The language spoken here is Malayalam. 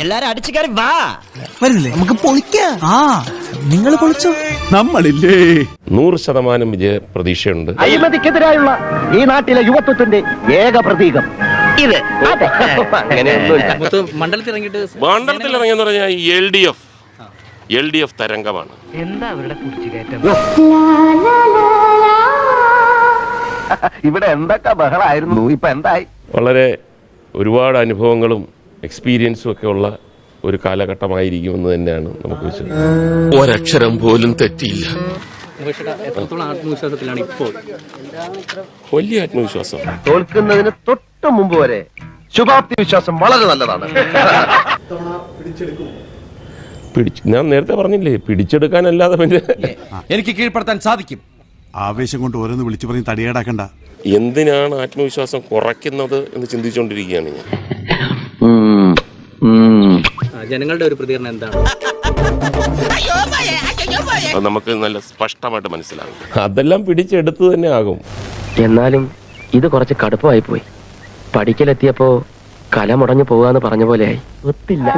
എല്ലാരും അടിച്ചു കയറി വാ. വരുന്നില്ലേ നമുക്ക് പൊളിക്കാം. ആ നിങ്ങൾ പൊളിച്ചോ. നമ്മളില്ലേ. നൂറ് ശതമാനം വിജയ പ്രതീക്ഷയുണ്ട്. അഴിമതിക്കെതിരായുള്ള ഈ നാട്ടിലെ യുവത്വത്തിന്റെ ഏക പ്രതീകം. ഇത്. മണ്ഡലത്തിൽ ഇറങ്ങിയിട്ട് മണ്ഡലത്തിൽ ഇറങ്ങിയെന്ന് പറഞ്ഞാൽ L D F. L D F തരംഗമാണ്. എന്താ അവരുടെ ഇവിടെ എന്തൊക്കെ ബഹളായിരുന്നു? ഇപ്പൊ എന്തായി? വളരെ ഒരുപാട് അനുഭവങ്ങളും എക്സ്പീരിയൻസും ഒക്കെ ഉള്ള ഒരു കാലഘട്ടമായിരിക്കുമെന്ന് തന്നെയാണ് നമുക്ക് വിശ്വസിക്കുന്നത്. ഒരക്ഷരം പോലും തെറ്റിയില്ല. മുകേഷേട്ടാ എത്രത്തോളം ആത്മവിശ്വാസത്തിലാണ് ഇപ്പോൾ? വലിയ ആത്മവിശ്വാസം. തോൽക്കുന്നതിന് തൊട്ട് മുമ്പ് വരെ ശുഭാപ്തി വിശ്വാസം വളരെ നല്ലതാണ്. പിടിച്ച് ഞാൻ നേരത്തെ പറഞ്ഞില്ലേ പിടിച്ചെടുക്കാനല്ലാതെ പിന്നെ എനിക്ക് കീഴ്പ്പെടുത്താൻ സാധിക്കും. ആവേശം കൊണ്ട് ഓരോന്ന് വിളിച്ചു പറഞ്ഞ് തടിയേടാക്കണ്ട. എന്തിനാണ് ആത്മവിശ്വാസം കുറയ്ക്കുന്നത് എന്ന് ചിന്തിച്ചുകൊണ്ടിരിക്കുകയാണ് ഞാൻ. ജനങ്ങളുടെ ഒരു പ്രതികരണം എന്താണ്? നമുക്ക് നല്ല സ്പഷ്ടമായിട്ട് മനസ്സിലാകും. അതെല്ലാം പിടിച്ചെടുത്ത് തന്നെ ആകും. എന്നാലും ഇത് കുറച്ച് കടുപ്പമായി പോയി. പഠിക്കലെത്തിയപ്പോ കല മുടഞ്ഞു പോവാന്ന് പറഞ്ഞ പോലെയായി ഒത്തില്ല.